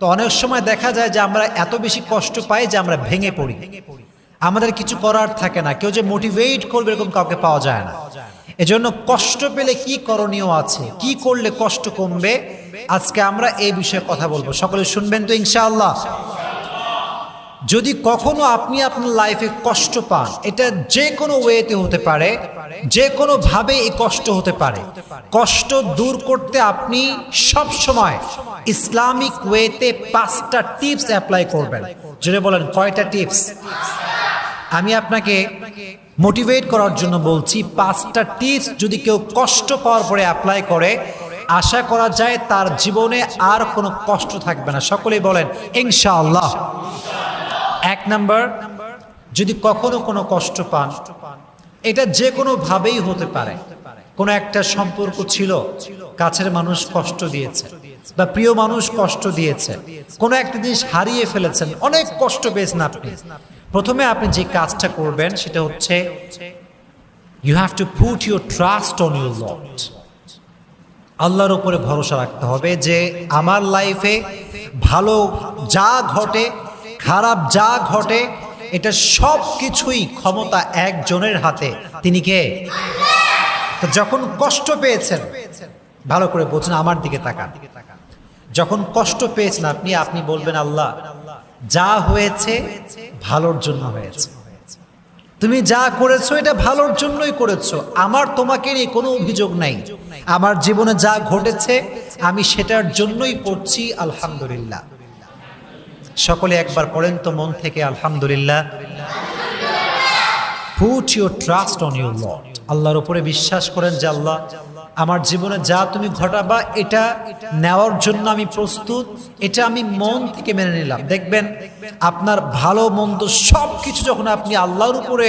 তো অনেক সময় দেখা যায় যে আমরা এত বেশি কষ্ট পাই যে আমরা ভেঙে পড়ি। আমাদের কিছু করার থাকে না। কেউ যে মোটিভেট করবে এরকম কাউকে পাওয়া যায় না। এজন্য কষ্ট পেলে কি করণীয় আছে? কি করলে কষ্ট কমবে? আজকে আমরা এই বিষয়ে কথা বলব। সকলে শুনবেন তো ইনশাআল্লাহ। যদি কখনো আপনি আপনার লাইফে কষ্ট পান, এটা যে কোনো ওয়েতে হতে পারে যে কোনো ভাবে এই কষ্ট হতে পারে। কষ্ট দূর করতে আপনি সব সময় ইসলামিক ওয়েতে পাঁচটা টিপস অ্যাপ্লাই করবেন। যেটা বলেন, কয়টা টিপস আমি আপনাকে মোটিভেট করার জন্য বলছি, পাঁচটা টিপস যদি কেউ কষ্ট পাওয়ার পরে অ্যাপ্লাই করে, আশা করা যায় তার জীবনে আর কোনো কষ্ট থাকবে না। সকলেই বলেন, ইনশাআল্লাহ। এক নাম্বার, যদি কখনো কোনো কষ্ট পান, এটা যে কোনো ভাবেই হতে পারে। কোনো একটা সম্পর্ক ছিল, কাছের মানুষ কষ্ট দিয়েছে বা প্রিয় মানুষ কষ্ট দিয়েছে। কোনো একটা জিনিস হারিয়ে ফেলেছেন, অনেক কষ্ট পেয়েছেন আপনি। প্রথমে আপনি যে কাজটা করবেন, সেটা হচ্ছে you have to put your trust on your Lord আল্লাহর উপরে ভরসা রাখতে হবে যে আমার লাইফে ভালো যা ঘটে খারাপ যা ঘটে, এটা সব কিছুই ক্ষমতা একজনের হাতে। তিনি কে? যখন কষ্ট পেয়েছেন, ভালো করে বলছেন আমার দিকে তাকান। যখন কষ্ট পেয়েছেন আপনি আপনি বলবেন, আল্লাহ, যা হয়েছে ভালোর জন্য হয়েছে। তুমি যা করেছ, এটা ভালোর জন্যই করেছ। আমার তোমাকে নিয়ে কোনো অভিযোগ নাই। আমার জীবনে যা ঘটেছে, আমি সেটার জন্যই পড়ছি, আলহামদুলিল্লাহ। সকলে একবার পড়েন তো মন থেকে, আলহামদুলিল্লাহ। Put your trust on your Lord আল্লাহর উপরে বিশ্বাস করেন যে আল্লাহ, আমার জীবনে যা তুমি ঘটাবা, এটা নেওয়ার জন্য আমি প্রস্তুত, এটা আমি মন থেকে মেনে নিলাম। দেখবেন, আপনার ভালো, মন্দ সব কিছু যখন আপনি আল্লাহর উপরে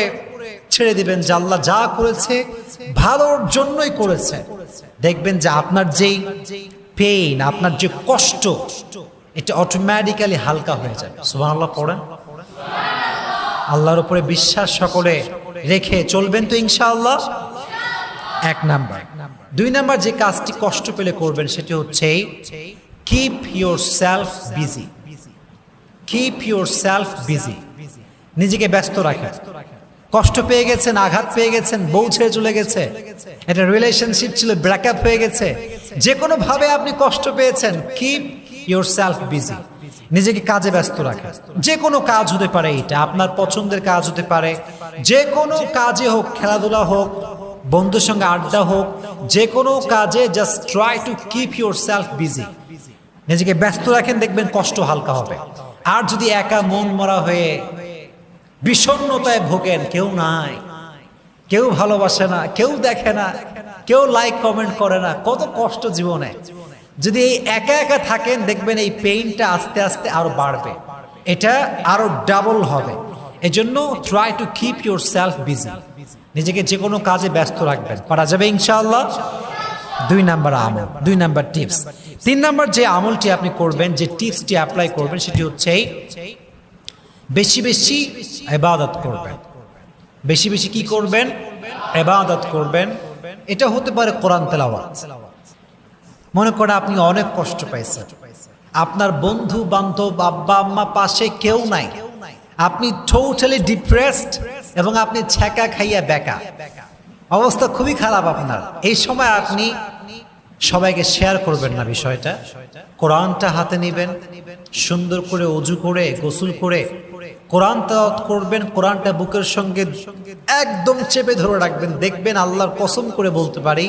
ছেড়ে দিবেন যে আল্লাহ যা করেছে, ভালোর জন্যই করেছে। দেখবেন যে আপনার যেই পেইন আপনার যে কষ্ট এটা অটোমেটিক্যালি হালকা হয়ে যাবে। সুবাহ পড়েন। আল্লাহর উপরে বিশ্বাস সকলে রেখে চলবেন তো ইনশাআল্লাহ? এক নাম্বার। দুই নাম্বার যে কাজটি কষ্ট পেলে করবেন সেটি হচ্ছে keep yourself busy keep yourself busy নিজেকে ব্যস্ত রাখেন। কষ্ট পেয়ে গেছেন, আঘাত পেয়ে গেছেন, বউ ছেড়ে চলে গেছে। একটা রিলেশনশিপ ছিল ব্রেকআপ হয়ে গেছে। যে কোনো ভাবে আপনি কষ্ট পেয়েছেন কিপ ইউর সেলফ বিজি নিজেকে কাজে ব্যস্ত রাখেন যে কোনো কাজ হতে পারে এটা, আপনার পছন্দের কাজ হতে পারে। যে কোনো কাজে হোক, খেলাধুলা হোক, বন্ধুর সঙ্গে আড্ডা হোক, যে কোনো কাজে just try to keep yourself busy নিজেকে ব্যস্ত রাখেন, দেখবেন কষ্ট হালকা হবে। আর যদি একা মন মরা হয়ে বিষণ্ণতায় ভোগেন, কেউ নাই। কেউ ভালোবাসে না, কেউ দেখে না, কেউ লাইক কমেন্ট করে না, কত কষ্ট জীবনে। যদি এই একা একা থাকেন, দেখবেন এই পেইনটা আস্তে আস্তে আরও বাড়বে। এটা আরও ডাবল হবে। এজন্য try to keep yourself busy নিজেকে যে কোনো কাজে ব্যস্ত রাখবেন। পারা যাবে ইনশাআল্লাহ? দুই নাম্বার আমল, দুই নাম্বার টিপস তিন নাম্বার যে আমলটি আপনি করবেন, যে টিপসটি অ্যাপ্লাই করবেন, সেটি হচ্ছে বেশি বেশি এবাদত করবেন। বেশি বেশি কি করবেন? এবাদত করবেন। এটা হতে পারে কোরআন তেলাওয়াত। মনে করে আপনি অনেক কষ্ট পাইছেন। আপনার বন্ধু, বান্ধব, আব্বা, আম্মা পাশে কেউ নাই। আপনি টোটালি ডিপ্রেসড এবং আপনি ছ্যাঁকা খাইয়া বেকা অবস্থা খুবই খারাপ আপনার। এই সময় আপনি সবাইকে শেয়ার করবেন না বিষয়টা। কোরআনটা হাতে নেবেন, সুন্দর করে অজু করে, গোসল করে কোরআন তাওয়াত করবেন, কোরআনটা বুকের সঙ্গে একদম চেপে ধরে রাখবেন, দেখবেন আল্লাহর কসম করে বলতে পারি,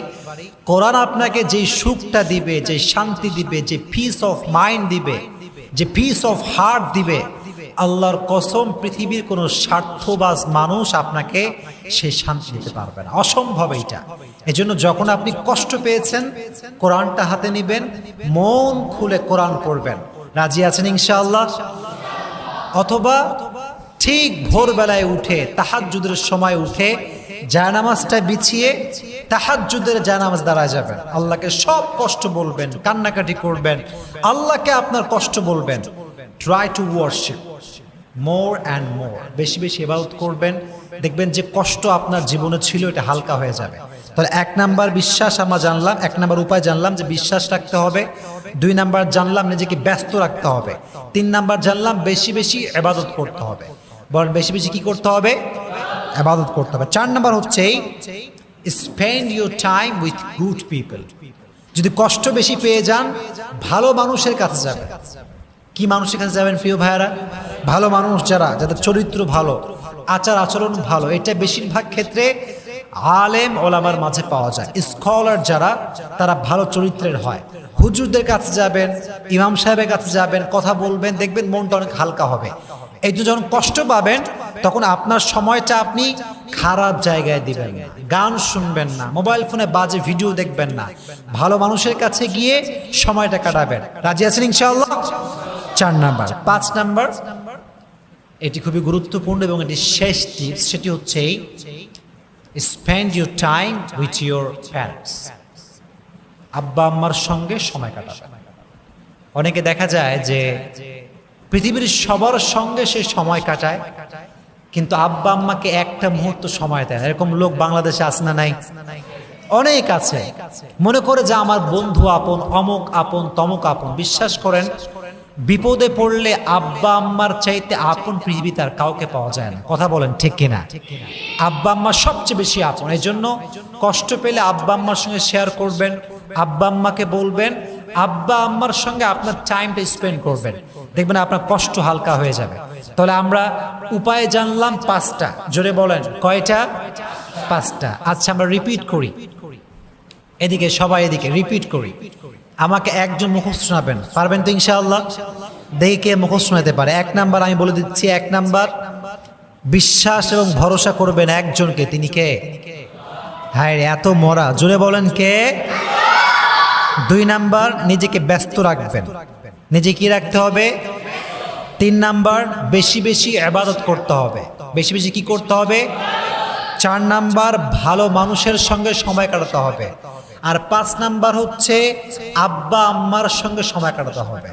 কোরআন আপনাকে যে সুখটা দিবে, যে শান্তি দিবে, যে পিস অফ মাইন্ড দিবে, যে পিস অফ হার্ট দিবে, আল্লাহর কসম পৃথিবীর কোনো স্বার্থবাজ মানুষ আপনাকে সেই শান্তি দিতে পারবে না। অসম্ভব এইটা। এজন্য যখন আপনি কষ্ট পেয়েছেন, কোরআনটা হাতে নিবেন, মন খুলে কোরআন পড়বেন। রাজি আছেন ইনশাআল্লাহ? অথবা ঠিক ভোরবেলায় উঠে তাহাজুদের সময় উঠে জায়নামাজটা বিছিয়ে তাহাজুদের জায়নামাজ দাঁড়ায় যাবেন। আল্লাহকে সব কষ্ট বলবেন, কান্নাকাটি করবেন। আল্লাহকে আপনার কষ্ট বলবেন। Try to worship more and more বেশি বেশি এবাউত করবেন। দেখবেন যে কষ্ট আপনার জীবনে ছিল, এটা হালকা হয়ে যাবে। তাহলে এক নাম্বার বিশ্বাস আমরা জানলাম, এক নাম্বার উপায় জানলাম যে বিশ্বাস রাখতে হবে। দুই নাম্বার জানলাম নিজেকে ব্যস্ত রাখতে হবে। তিন নাম্বার জানলাম বেশি বেশি এবাদত করতে হবে। বলেন বেশি বেশি কি করতে হবে? আবাদত করতে হবে। চার নাম্বার হচ্ছে spend your time with good people যদি কষ্ট বেশি পেয়ে যান, ভালো মানুষের কাছে যাবেন। কি মানুষের কাছে যাবেন প্রিয় ভাইয়ারা? ভালো মানুষ যারা, যাদের চরিত্র ভালো, আচার আচরণ ভালো, এটা বেশিরভাগ ক্ষেত্রে আলেম ওলামার মাঝে পাওয়া যায়। স্কলার যারা, তারা ভালো চরিত্রের হয়। হুজুরদের কাছে যাবেন, ইমাম সাহেবের কাছে যাবেন, কথা বলবেন, দেখবেন মনটা অনেক হালকা হবে। এই যে যখন কষ্ট পাবেন, তখন আপনার সময়টা আপনি খারাপ জায়গায় দিবেন গান শুনবেন না, মোবাইল ফোনে বাজে ভিডিও দেখবেন না। ভালো মানুষের কাছে গিয়ে সময়টা কাটাবেন। রাজি আছেন ইনশাআল্লাহ? চার নাম্বার। পাঁচ নাম্বার এটি খুবই গুরুত্বপূর্ণ এবং এটি শেষ টিপস সেটি হচ্ছে spend your time with your parents আব্বা আম্মার সঙ্গে সময় কাটাবেন অনেকে দেখা যায় যে পৃথিবীর সবার সঙ্গে সে সময় কাটায়, কিন্তু আব্বা আম্মাকে একটা মুহূর্ত সময় দেয় এরকম লোক বাংলাদেশে আছে না নাই? অনেক আছে। মনে করে যে আমার বন্ধু আপন, অমুক আপন, তমক আপন। বিশ্বাস করেন বিপদে পড়লে আব্বা আম্মার চাইতে আপন পৃথিবীতে আর কাউকে পাওয়া যায় না। কথা বলেন ঠিক কিনা? আব্বা আম্মা সবচেয়ে বেশি আপন। এই জন্য কষ্ট পেলে আব্বা আম্মার সঙ্গে শেয়ার করবেন আব্বা আম্মাকে বলবেন আব্বা আম্মার সঙ্গে আপনার টাইমটা স্পেন্ড করবেন। দেখবেন আপনার কষ্ট হালকা হয়ে যাবে। তাহলে আমরা উপায় জানলাম পাঁচটা। জোরে বলেন কয়টা? পাঁচটা। আচ্ছা আমরা রিপিট করি। এদিকে সবাই এদিকে রিপিট করি। আমাকে একজন মুখস্থ শোনাবেন। পারবেন তো ইনশাআল্লাহ? দেখে কে মুখস্থ শোনাতে পারে। এক নাম্বার আমি বলে দিচ্ছি, এক নাম্বার। বিশ্বাস এবং ভরসা করবেন একজনকে, তিনি কে? হ্যাঁ এত মরা। জোরে বলেন কে? দুই নাম্বার, নিজেকে ব্যস্ত রাখবেন। নিজে কি রাখতে হবে? তিন নাম্বার, বেশি বেশি আবাদত করতে হবে। বেশি বেশি কি করতে হবে? চার নাম্বার, ভালো মানুষের সঙ্গে সময় কাটাতে হবে। আর পাঁচ নাম্বার হচ্ছে আব্বা আম্মার সঙ্গে সময় কাটাতে হবে।